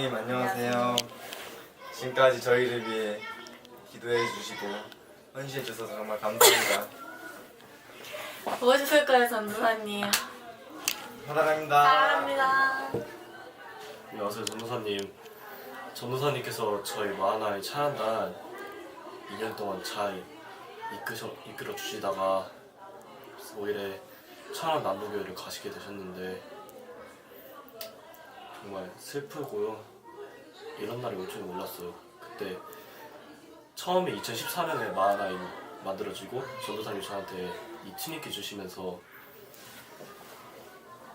전도사님 안녕하세요. 지금까지 저희를 위해 기도해 주시고 헌신해 주셔서 정말 감사합니다. 보고 싶을 거예요, 전도사님. 사랑합니다. 사랑합니다. 안녕하세요 전도사님 전도사님께서 저희 마하나의 찬양단 2년 동안 잘 이끄셔, 이끌어 주시다가 5일에 찬양 남부교회를 가시게 되셨는데 정말 슬프고요 이런 날이 올 줄 몰랐어요 그때 처음에 2014년에 마하나임 만들어지고 전도사님 저한테 이 티니키 주시면서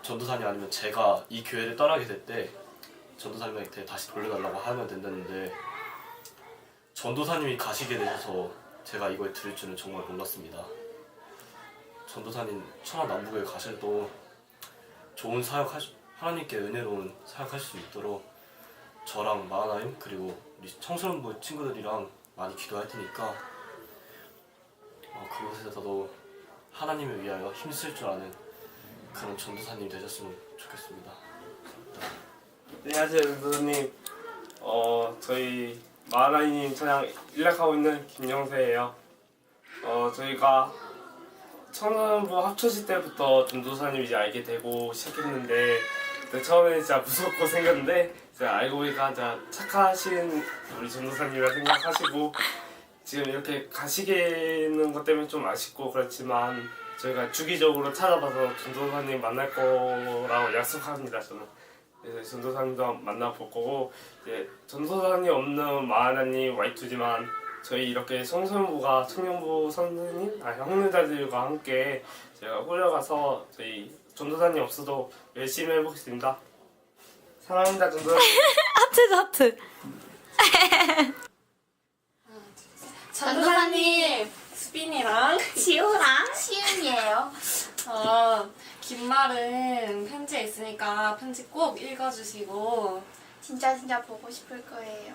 전도사님 아니면 제가 이 교회를 떠나게 될 때 전도사님한테 다시 돌려달라고 하면 된다는데 전도사님이 가시게 되셔서 제가 이걸 들을 줄은 정말 몰랐습니다. 전도사님 천안 남부교회 가셔도 좋은 사역 하시, 하나님께 은혜로운 사역하실 수 있도록 저랑 마하나임 그리고 우리 청소년부 친구들이랑 많이 기도할 테니까 어, 그곳에서도 하나님을 위하여 힘쓸 줄 아는 그런 전도사님 되셨으면 좋겠습니다. 안녕하세요, 선생님. 어, 저희 마라이님 찬양 일락하고 있는 김영세예요. 어, 저희가 청년부 합쳐질 때부터 전도사님 이제 알게 되고 시작했는데 그때 처음에 진짜 무섭고 생겼는데 이제 알고 보니까 진짜 착하신 우리 전도사님이라 생각하시고 지금 이렇게 가시게는 것 때문에 좀 아쉽고 그렇지만 저희가 주기적으로 찾아봐서 전도사님 만날 거라고 약속합니다 저는. 그래서 전도사님도 만나볼 거고 이제 전도사님 없는 마하나님 와이투지만 저희 이렇게 청소년부가 청년부 선생님, 아 형제자들과 함께 제가 홀려가서 저희 전도사님 없어도 열심히 해보겠습니다. 사랑합니다 전도사님. 하트, 하트. 전도사님 수빈이랑 지호랑. 시은이에요. 어, 긴 말은 편지에 있으니까 편지 꼭 읽어주시고 진짜 진짜 보고 싶을 거예요.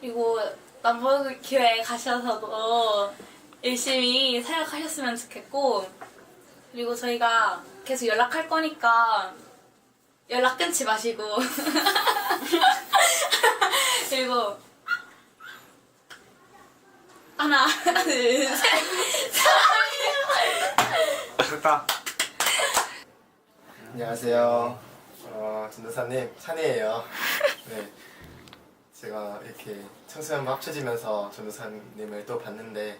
그리고 남부교회 가셔서도 열심히 사역하셨으면 좋겠고 그리고 저희가 계속 연락할 거니까 연락 끊지 마시고 그리고 하나 둘셋 됐다. 안녕하세요. 어, 전도사님 찬이에요. 네. 제가 이렇게 청소년 합쳐지면서 전도사님을 또 봤는데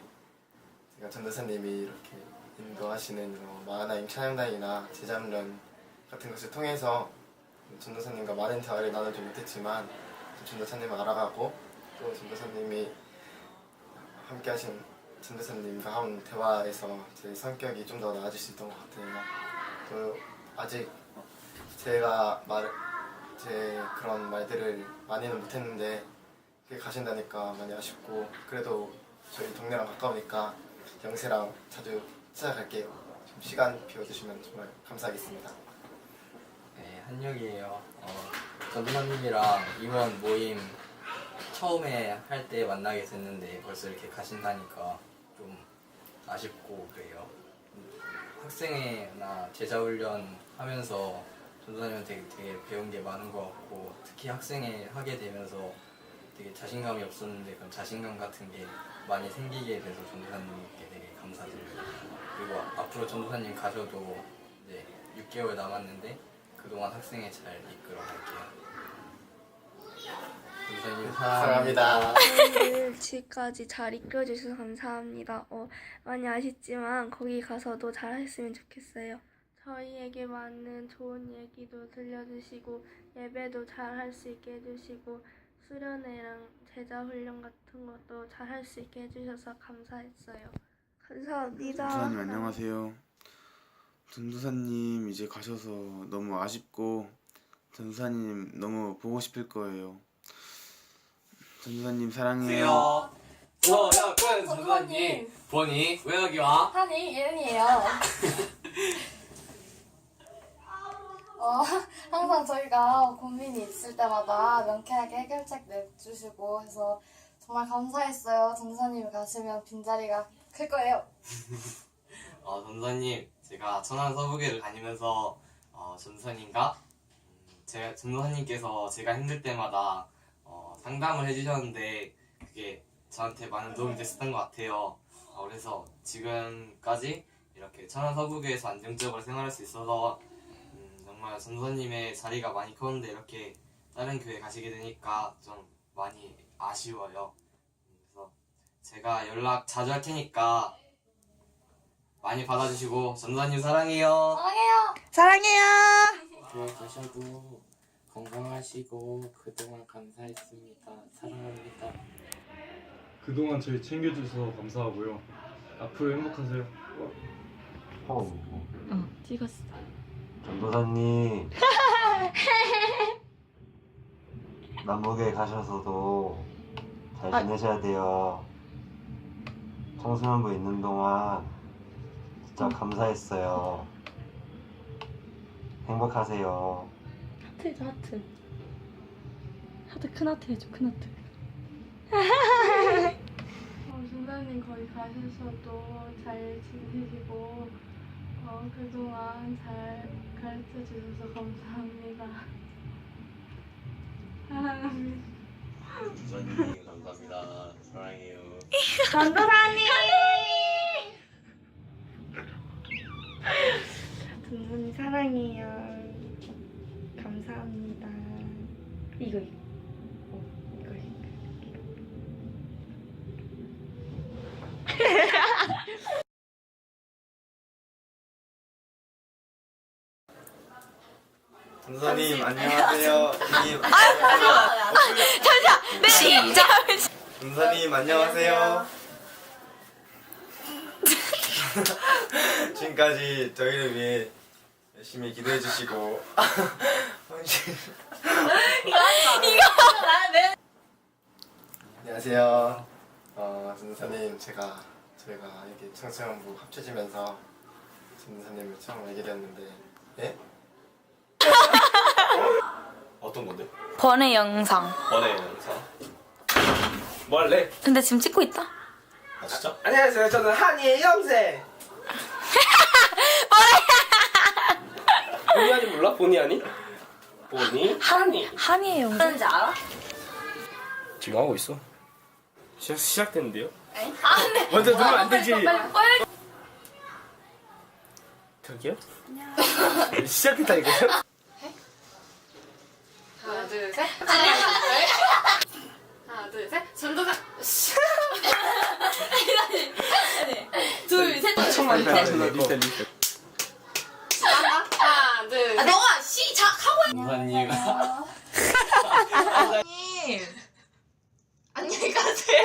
제가 전도사님이 이렇게 인도하시는 어, 마하나임 찬양단이나 제자훈련 같은 것을 통해서 전도사님과 많은 대화를 나누지 못했지만 전도사님을 알아가고 또 전도사님이 함께 하신 전도사님과 한 대화에서 제 성격이 좀 더 나아질 수 있던 것 같아요. 또 아직 제가 말, 제 그런 말들을 많이는 못했는데 그게 가신다니까 많이 아쉽고 그래도 저희 동네랑 가까우니까 영세랑 자주 찾아갈게요. 좀 시간 비워주시면 정말 감사하겠습니다. 네, 한혁이에요. 어, 전도사님이랑 임원 모임 처음에 할 때 만나게 됐는데 벌써 이렇게 가신다니까 좀 아쉽고 그래요. 음, 학생회나 제자훈련 하면서 전도사님한테 되게 배운 게 많은 것 같고 특히 학생회 하게 되면서 되게 자신감이 없었는데 그런 자신감 같은 게 많이 생기게 돼서 전도사님께 되게 감사드려요. 그리고 앞으로 전도사님 가셔도 이제 6개월 남았는데 그동안 학생회 잘 이끌어 갈게요. 전도사님 사랑합니다. 오늘 지금까지 잘 이끌어주셔서 감사합니다. 어, 많이 아쉽지만 거기 가서도 잘 했으면 좋겠어요. 저희에게 맞는 좋은 얘기도 들려주시고 예배도 잘 할 수 있게 해주시고 수련회랑 제자 훈련 같은 것도 잘 할 수 있게 해주셔서 감사했어요. 감사합니다. 전도사님 안녕하세요. 전도사님 이제 가셔서 너무 아쉽고 전도사님 너무 보고 싶을 거예요. 전도사님 사랑해요. 저야 그 전도사님 보니 왜 여기 와? 한이 예은이에요. 어, 항상 저희가 고민이 있을 때마다 명쾌하게 해결책 내주시고 해서 정말 감사했어요. 전도사님이 가시면 빈자리가 클 거예요. 어 전도사님 제가 천안 서부교를 다니면서 어 전도사님과 음, 제가 전도사님께서 제가 힘들 때마다 어, 상담을 해주셨는데 그게 저한테 많은 도움이 됐었던 것 같아요. 어, 그래서 지금까지 이렇게 천안 서구교에서 안정적으로 생활할 수 있어서 음, 정말 전도사님의 자리가 많이 컸는데 이렇게 다른 교회 가시게 되니까 좀 많이 아쉬워요. 제가 연락 자주 할 테니까 많이 받아주시고 전도사님 사랑해요. 교회 가셔도 건강하시고 그동안 감사했습니다. 사랑합니다. 그동안 저희 챙겨주셔서 감사하고요. 앞으로 행복하세요. 어 찍었어. 전도사님 남북에 가셔서도 잘 지내셔야 돼요. 청소년부 있는 동안 진짜 감사했어요. 행복하세요. 하트 해줘 하트. 하트 큰 하트 해줘 큰 하트. 어, 중사님 거기 가셔서도 잘 지내시고 어, 그동안 잘 가르쳐 주셔서 감사합니다. 사랑합니다. 전도사님 감사합니다. 사랑해요. 전도사님! 전도사님 사랑해요. 감사합니다. 이거 이거. 전도사님 안녕하세요. 님네 시작. 전도사님 안녕하세요. 지금까지 저희를 위해 열심히 기도해 주시고 헌신- 안녕하세요. 어, 전도사님 제가 저희가 이렇게 청소년부 합쳐지면서 전도사님을 처음 알게 되었는데 예? 어떤 건데? 번의 영상. 번외 영상. 뭘래? 근데 지금 찍고 있다. 아 진짜? 안녕하세요. 저는 한이의 영세. 보니 아니 몰라? 보니 아니? 보니 한이. 한이의 영상. 하는지 알아? 지금 하고 있어. 시작 시작됐는데요? 먼저 누르면 안 되지. 저기요? 시작했다니까요? 하나 둘 셋. 하나 둘 셋. 전도사. 둘 셋. 리셋 리셋. 하나 둘. 셋. 너가 시작하고. 전도사님 안녕히 가세요.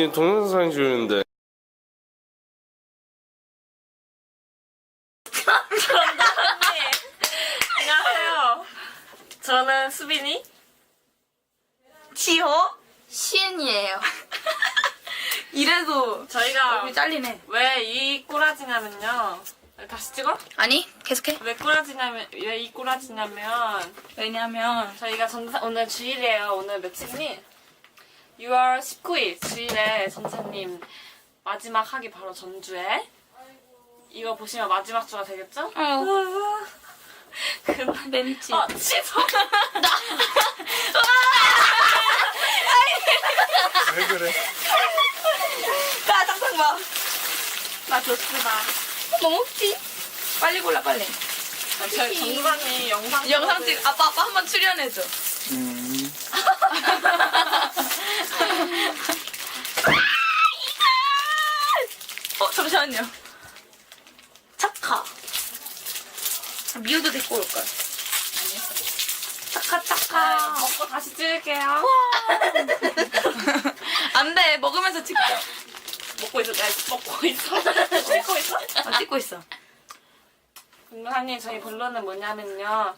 지금 동영상 주는데. 안녕하세요. 저는 수빈이. 지호. 시은이에요. 이래도 저희가 얼굴 잘리네. 왜 이 꼬라지냐면요. 다시 찍어? 아니 계속해 왜 꼬라지냐면 왜 이 꼬라지냐면 왜냐면 저희가 전사 오늘 주일이에요. 오늘 며칠니? 6월 19일 주일에 전사님 마지막 학이 바로 전주에. 이거 보시면 마지막 주가 되겠죠? 어. 그날 멘치. 아 취소. 왜 그래? 나 당장 봐나 좋습니다. 너무 웃기. 빨리 골라 빨리. 저희 전사님 영상 영상 찍어줄- 찍 아빠 아빠 한 번 출연해줘. 음. 어 잠시만요 착하 미우도 데리고 올걸 착하 아, 착하 먹고 다시 찍을게요. 안돼 먹으면서 찍자 먹고 있어. 내가 먹고 있어. 찍고 있어. 아, 찍고 있어 공사님 저희 본론은 뭐냐면요.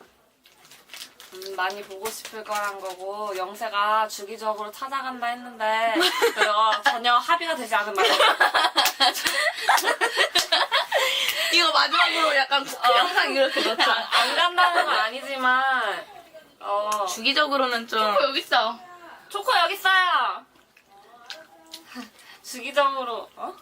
음, 많이 보고 싶을 거란 거고 영세가 주기적으로 찾아간다 했는데 그거 전혀 합의가 되지 않은 말이에요. 이거 마지막으로 약간 국회 어. 영상 이렇게 넣자 안, 안 간다는 건 아니지만 어 주기적으로는 좀 여기 있어. 초코 여기 있어요. 주기적으로 어?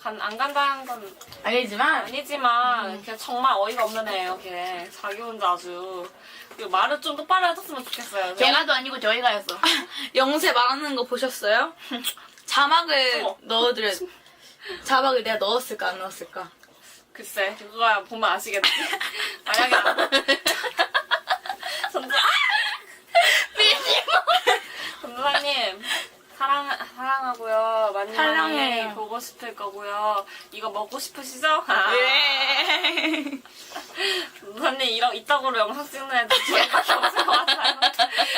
간, 안 간다는 건 아니지만 아니지만 걔 정말 어이가 없는 애예요. 걔 자기 혼자 아주 그리고 말을 좀 똑바로 해줬으면 좋겠어요. 걔가도 아니고 저희가였어 영세 말하는 거 보셨어요? 자막을 어머. 넣어드려 자막을 내가 넣었을까 안 넣었을까 글쎄 그거야 보면 아시겠지. 만약에 안- 전자 전도사님 사랑 사랑하고요. 많이 많이 사랑해요. 보고 싶을 거고요. 이거 먹고 싶으시죠? 아. 예 전도사님 이러 이따구로 영상 찍는 애들 저희밖에 없을 것 같아요.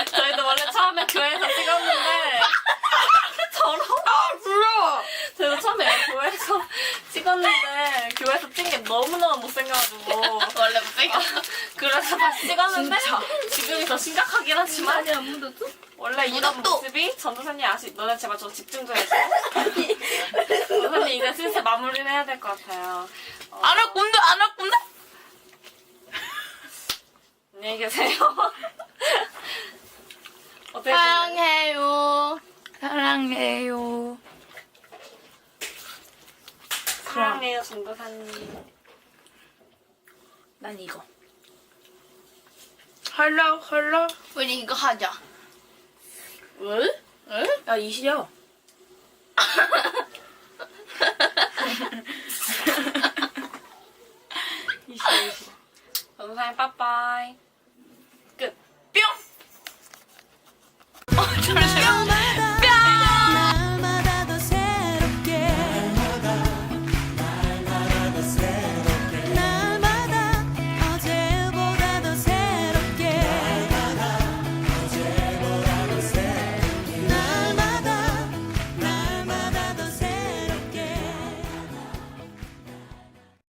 저희도 원래 처음에 교회에서 찍었는데 저런 아 부러워 저희도 처음에 교회에서 찍었는데 교회에서 찍은 게 너무너무 못생겨가지고 원래 못생겨 그래서 다시 찍었는데. 지금이 더 심각하긴 하지만. 아니 안 묻었어? 원래 이런. 모습이 전도사님 아시 너네 제발 저 집중 좀 해줘 전도사님 이제 슬슬 마무리를 해야 될 것 같아요. 어, 안 할 건데 안 할 건데? 안녕히 계세요. 어떻게 사랑해요. 사랑해요. 사랑해요 전도사님. 난 이거 헐러 헐러? 우리 이거 하자. 왜? 왜? 야 이시야 이시야 이시야 전도사님 빠빠이. 끝. 뿅! 어, 잠시만